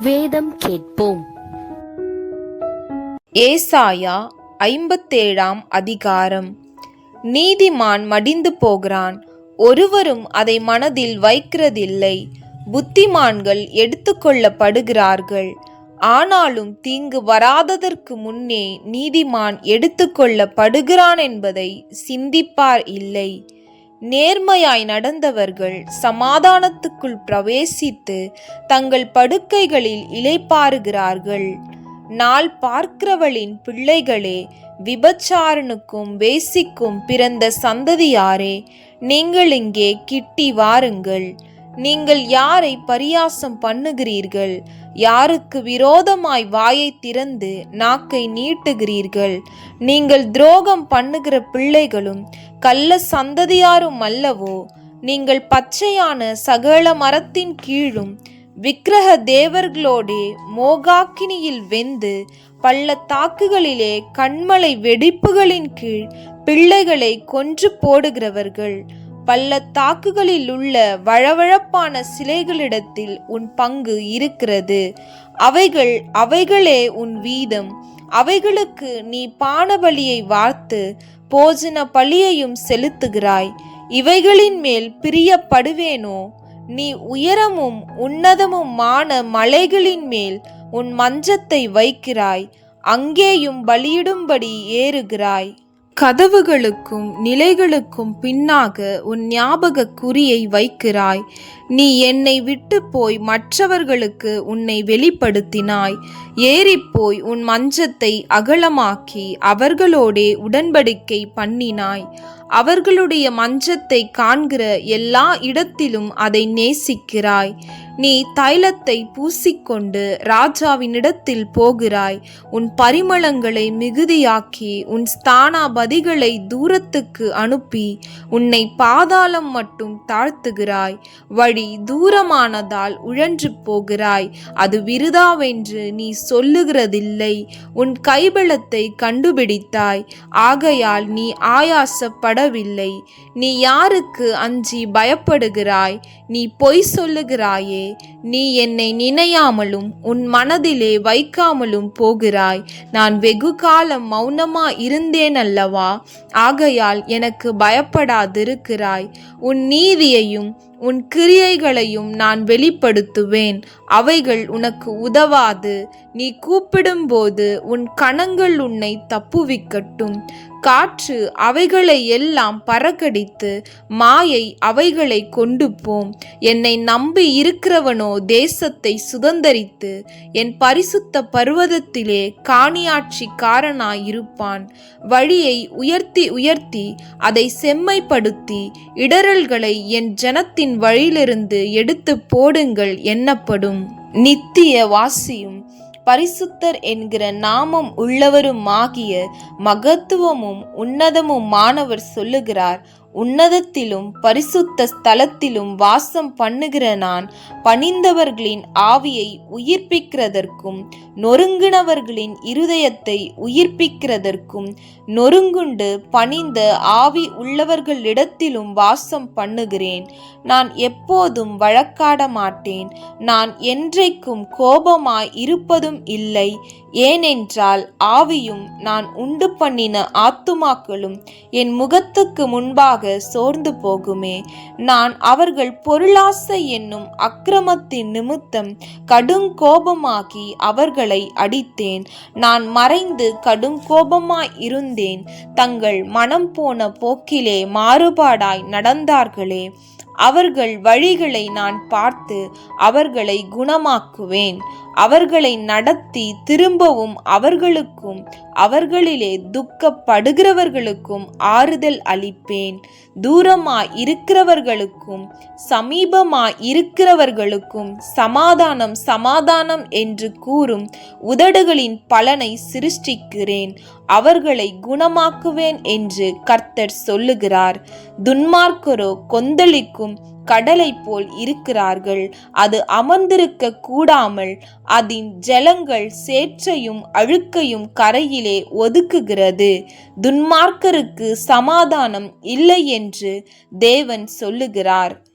வேதம் கேட்போம். ஏசாயா ஐம்பத்தேழாம் அதிகாரம். நீதிமான் மடிந்து போகிறான். ஒருவரும் அதை மனதில் வைக்கிறதில்லை. புத்திமான்கள் எடுத்துக்கொள்ளப்படுகிறார்கள் ஆனாலும் தீங்கு வராததற்கு முன்னே நீதிமான் எடுத்துக்கொள்ளப்படுகிறான் என்பதை சிந்திப்பார் இல்லை. நேர்மையாய் நடந்தவர்கள் சமாதானத்துக்குள் பிரவேசித்து தங்கள் படுக்கைகளில் இளைப்பாறுகிறார்கள். நாள் பார்க்கிறவளின் பிள்ளைகளே விபச்சாரனுக்கும் வேசிக்கும் பிறந்த சந்ததியாரே நீங்கள் இங்கே கிட்டி வாருங்கள். நீங்கள் யாரை பரியாசம் பண்ணுகிறீர்கள்? யாருக்கு விரோதமாய் வாயை திறந்து நாக்கை நீட்டுகிறீர்கள்? நீங்கள் துரோகம் பண்ணுகிற பிள்ளைகளும் கள்ள சந்ததியாரும் அல்லவோ? நீங்கள் பச்சையான சகல மரத்தின் கீழும் விக்கிரக தேவர்களோடே மோகாக்கினியில் வெந்து பள்ளத்தாக்குகளிலே கண்மலை வெடிப்புகளின் கீழ் பிள்ளைகளை கொன்று போடுகிறவர்கள். பள்ளத்தாக்குகளில் உள்ள வழவழப்பான சிலைகளிடத்தில் உன் பங்கு இருக்கிறது. அவைகள் அவைகளே உன் வீதம். அவைகளுக்கு நீ பானபலியை வார்த்து போஜன பலியையும் செலுத்துகிறாய். இவைகளின் மேல் பிரியப்படுவேனோ? நீ உயரமும் உன்னதமுமான மலைகளின் மேல் உன் மஞ்சத்தை வைக்கிறாய். அங்கேயும் பலியிடும்படி ஏறுகிறாய். கதவுகளுக்கும் நிலைகளுக்கும் பின்னாக உன் ஞாபக குறியை வைக்கிறாய். நீ என்னை விட்டு போய் மற்றவர்களுக்கு உன்னை வெளிப்படுத்தினாய். ஏறிப்போய் உன் மஞ்சத்தை அகலமாக்கி அவர்களோடே உடன்படிக்கை பண்ணினாய். அவர்களுடைய மஞ்சத்தை காண்கிற எல்லா இடத்திலும் அதை நேசிக்கிறாய். நீ தைலத்தை பூசிக்கொண்டு ராஜாவினிடத்தில் போகிறாய். உன் பரிமளங்களை மிகுதியாக்கி உன் ஸ்தானாபதிகளை தூரத்துக்கு அனுப்பி உன்னை பாதாளம் மட்டும் தாழ்த்துகிறாய். வழி தூரமானதால் உழன்று போகிறாய். அது விருதாவென்று நீ சொல்லுகிறதில்லை. உன் கைபலத்தை கண்டுபிடித்தாய். ஆகையால் நீ ஆயாசப்பட படவில்லை. நீ யாருக்கு அஞ்சி பயப்படுகிறாய்? நீ பொய் சொல்லுகிறாயே. நீ என்னை நினையாமலும் உன் மனதிலே வைக்காமலும் போகிறாய். நான் வெகு காலம் மௌனமா இருந்தேன் அல்லவா ஆகையால் எனக்கு பயப்படாதிருக்கிறாய். உன் நீதியையும் உன் கிரியைகளையும் நான் வெளிப்படுத்துவேன். அவைகள் உனக்கு உதவாது. நீ கூப்பிடும்போது உன் கணங்கள் உன்னை தப்புவிக்கட்டும். காற்று அவைகளை எல்லாம் பறக்கடித்து மாயை அவைகளை கொண்டு போம் என்னை நம்பி இருக்கிறவனோ தேசத்தை சுதந்தரித்து என் பரிசுத்த பர்வதத்திலே காணியாட்சிக்காரனாயிருப்பான். வழியை உயர்த்தி உயர்த்தி அதை செம்மைப்படுத்தி இடரல்களை என் ஜனத்தின் வழியிலிருந்து எடுத்து போடுங்கள் எண்ணப்படும் நித்திய வாசியும் பரிசுத்தர் என்கிற நாமம் உள்ளவருமாகிய மகத்துவமும் உன்னதமும் மாணவர் சொல்லுகிறார். உன்னதத்திலும் பரிசுத்த ஸ்தலத்திலும் வாசம் பண்ணுகிற நான் பணிந்தவர்களின் ஆவியை உயிர்ப்பிக்கிறதற்கும் நொறுங்கினவர்களின் இருதயத்தை உயிர்ப்பிக்கிறதற்கும் நொறுங்குண்டு பணிந்த ஆவி உள்ளவர்களிடத்திலும் வாசம் பண்ணுகிறேன். நான் எப்போதும் வழக்காட மாட்டேன். நான் என்றைக்கும் கோபமாய் இருப்பதும் இல்லை. ஏனென்றால் ஆவியும் நான் உண்டு பண்ணின ஆத்துமாக்களும் என் முகத்துக்கு முன்பாக சோர்ந்து போகுமே. நான் அவர்கள் பொருளாசை என்னும் அக்கிரமத்தின் நிமித்தம் கடும் கோபமாகி அவர்களை அடித்தேன். நான் மறைந்து கடும் கோபமாய் இருந்தேன். தங்கள் மனம் போன போக்கிலே மாறுபாடாய் நடந்தார்களே. அவர்கள் வழிகளை நான் பார்த்து அவர்களை குணமாக்குவேன். அவர்களை நடத்தி திரும்பவும் அவர்களுக்கும் அவர்களிலே துக்கப்படுகிறவர்களுக்கும் ஆறுதல் அளிப்பேன். தூரமா இருக்கிறவர்களுக்கும் சமீபமா இருக்கிறவர்களுக்கும் சமாதானம் சமாதானம் என்று கூறும் உதடுகளின் பலனை சிருஷ்டிக்கிறேன். அவர்களை குணமாக்குவேன் என்று கர்த்தர் சொல்லுகிறார். துன்மார்க்கரோ கொந்தளிக்கும் கடலை போல் இருக்கிறார்கள். அது அமர்ந்திருக்க கூடாமல் அதன் ஜலங்கள் சேற்றையும் அழுக்கையும் கரையிலே ஒதுக்குகிறது. துன்மார்க்கருக்கு சமாதானம் இல்லை என்று தேவன் சொல்லுகிறார்.